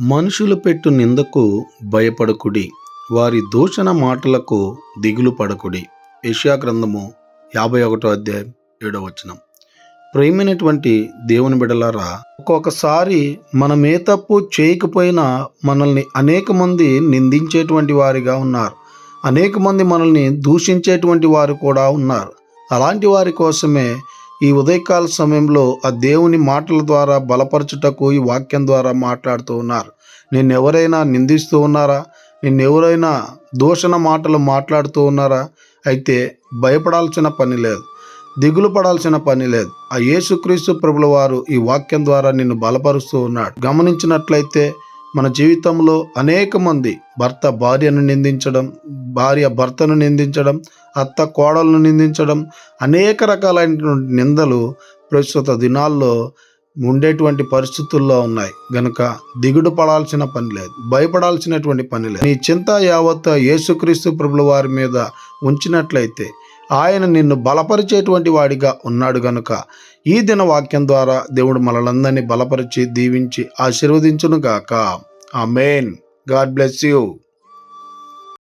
మనుషులు పెట్టు నిందకు భయపడకుడి. వారి దూషణ మాటలకు దిగులు పడకుడి. యష్యా గ్రంథము యాభై ఒకటో అధ్యాయం ఏడో వచనం. ప్రేమైనటువంటి దేవుని బిడలారా ఒక్కొక్కసారి మనం ఏ తప్పు చేయకపోయినా మనల్ని అనేక మంది నిందించేటువంటి వారిగా ఉన్నారు. అనేక మంది మనల్ని దూషించేటువంటి వారు కూడా ఉన్నారు. అలాంటి వారి కోసమే ఈ ఉదయకాల సమయంలో ఆ దేవుని మాటల ద్వారా బలపరచుటకు ఈ వాక్యం ద్వారా మాట్లాడుతూ ఉన్నారు. నిన్ను ఎవరైనా నిందిస్తూ ఉన్నారా? నిన్ను ఎవరైనా దూషణ మాటలు మాట్లాడుతూ ఉన్నారా? అయితే భయపడాల్సిన పని లేదు. దిగులు పడాల్సిన పని లేదు. ఆ యేసుక్రీస్తు ప్రభుల వారు ఈ వాక్యం ద్వారా నిన్ను బలపరుస్తూ ఉన్నాడు. గమనించినట్లయితే మన జీవితంలో అనేక మంది భర్త భార్యను నిందించడం భార్య భర్తను నిందించడం అత్త కోడలను నిందించడం అనేక రకాలైనటువంటి నిందలు ప్రస్తుత దినాల్లో ఉండేటువంటి పరిస్థితుల్లో ఉన్నాయి. గనుక దిగుడు పడాల్సిన పని లేదు భయపడాల్సినటువంటి పని లేదు. నీ చింత యావత్ యేసుక్రీస్తు ప్రభుల వారి మీద ఉంచినట్లయితే ఆయన నిన్ను బలపరిచేటువంటి వాడిగా ఉన్నాడు గనుక ఈ దిన వాక్యం ద్వారా దేవుడు మనలందరినీ బలపరిచి దీవించి ఆశీర్వదించును గాక ఆ మెయిన్ గాడ్ బ్లెస్ యూ.